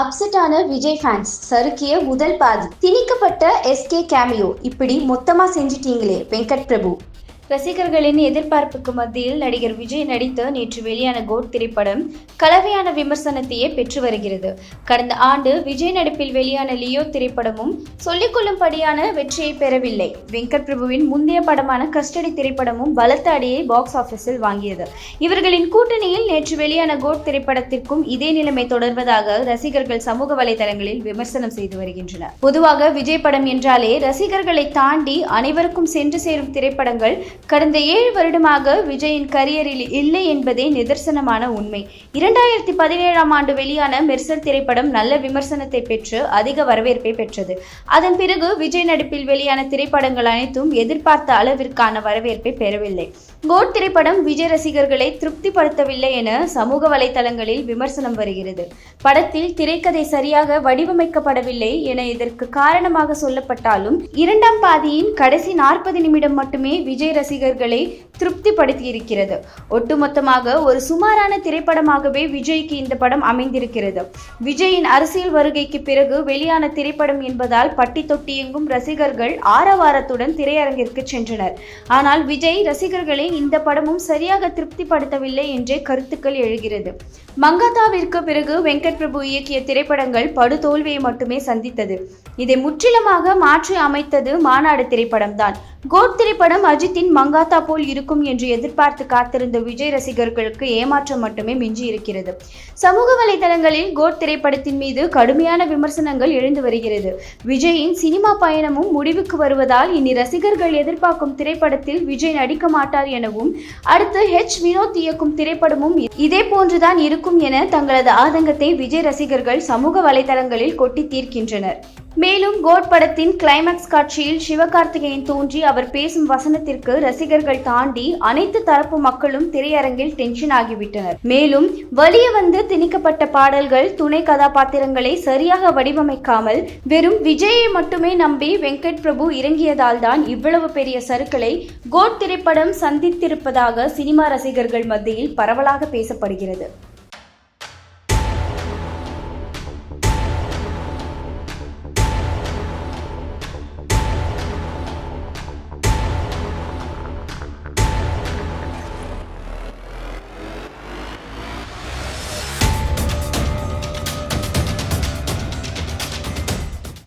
அப்செட்டான Vijay fans சறுக்கிய முதல் பாதி. திணிக்கப்பட்ட SK cameo இப்படி மொத்தமா செஞ்சிட்டீங்களே வெங்கட் பிரபு ரசிகர்களின் எதிர்பார்ப்புக்கு மத்தியில் நடிகர் விஜய் நடித்த நேற்று வெளியான கோட் திரைப்படம் கலவையான விமர்சனத்தையே பெற்று வருகிறது. கடந்த ஆண்டு விஜய் நடிப்பில் வெளியான லியோ திரைப்படமும் சொல்லிக்கொள்ளும்படியான வெற்றியை பெறவில்லை. வெங்கட் பிரபுவின் முந்தைய படமான கஸ்டடி திரைப்படமும் பலத்த அடியை பாக்ஸ் ஆபீஸில் வாங்கியது. இவர்களின் கூட்டணியில் நேற்று வெளியான கோட் திரைப்படத்திற்கும் இதே நிலைமை தொடர்வதாக ரசிகர்கள் சமூக வலைதளங்களில் விமர்சனம் செய்து வருகின்றனர். பொதுவாக விஜய் படம் என்றாலே ரசிகர்களை தாண்டி அனைவருக்கும் சென்று சேரும் திரைப்படங்கள் கடந்த ஏழு வருடமாக விஜயின் கரியரில் இல்லை என்பதே நிதர்சனமான உண்மை. இரண்டாயிரத்தி பதினேழாம் ஆண்டு வெளியான மெர்சல் திரைப்படம் நல்ல விமர்சனத்தை பெற்று அதிக வரவேற்பை பெற்றது. அதன் பிறகு விஜய் நடிப்பில் வெளியான திரைப்படங்கள் அனைத்தும் எதிர்பார்த்த அளவிற்கான வரவேற்பை பெறவில்லை. கோட் திரைப்படம் விஜய் ரசிகர்களை திருப்திப்படுத்தவில்லை என சமூக வலைதளங்களில் விமர்சனம் வருகிறது. படத்தில் திரைக்கதை சரியாக வடிவமைக்கப்படவில்லை என இதற்கு காரணமாக சொல்லப்பட்டாலும் இரண்டாம் பாதியின் கடைசி நாற்பது நிமிடம் மட்டுமே விஜய் ரசிகர்களை திருப்திப்படுத்தியிருக்கிறது. ஒட்டுமொத்தமாக ஒரு சுமாரான திரைப்படமாகவே விஜய்க்கு இந்த படம் அமைந்திருக்கிறது. விஜயின் அரசியல் வருகைக்கு பிறகு வெளியான திரைப்படம் என்பதால் பட்டி தொட்டி எங்கும் ரசிகர்கள் ஆரவாரத்துடன் திரையரங்கிற்கு சென்றனர். ஆனால் விஜய் ரசிகர்களை இந்த படமும் சரியாக திருப்திப்படுத்தவில்லை என்றே கருத்துக்கள் எழுகிறது. மங்காத்தாவிற்கு பிறகு வெங்கட் பிரபு இயக்கிய திரைப்படங்கள் படுதோல்வியை மட்டுமே சந்தித்தது. இதை முற்றிலுமாக மாற்றி அமைத்தது மாநாடு திரைப்படம்தான். கோட் திரைப்படம் அஜித்தின் மங்காத்தா போல் இருக்கும் இருக்கும் என்று எதிர்பார்த்து காத்திருந்த விஜய் ரசிகர்களுக்கு ஏமாற்றம் மட்டுமே மிஞ்சி இருக்கிறது. சமூக வலைதளங்களில் கோட் திரைப்படத்தின் மீது கடுமையான விமர்சனங்கள் எழுந்து வருகிறது. விஜயின் சினிமா பயணமும் முடிவுக்கு வருவதால் இனி ரசிகர்கள் எதிர்பார்க்கும் திரைப்படத்தில் விஜய் நடிக்க மாட்டார் எனவும் அடுத்து ஹெச் வினோத் இயக்கும் திரைப்படமும் இதே போன்றுதான் இருக்கும் என தங்களது ஆதங்கத்தை விஜய் ரசிகர்கள் சமூக வலைதளங்களில் கொட்டி தீர்க்கின்றனர். மேலும் கோட் படத்தின் கிளைமாக்ஸ் காட்சியில் சிவகார்த்திகேயன் தோன்றி அவர் பேசும் வசனத்திற்கு ரசிகர்கள் தாண்டி அனைத்து தரப்பு மக்களும் திரையரங்கில் டென்ஷன் ஆகிவிட்டனர். மேலும் வலிய வந்து திணிக்கப்பட்ட பாடல்கள் துணை கதாபாத்திரங்களை சரியாக வடிவமைக்காமல் வெறும் விஜயை மட்டுமே நம்பி வெங்கட் பிரபு இறங்கியதால் தான் இவ்வளவு பெரிய சறுக்களை கோட் திரைப்படம் சந்தித்திருப்பதாக சினிமா ரசிகர்கள் மத்தியில் பரவலாக பேசப்படுகிறது.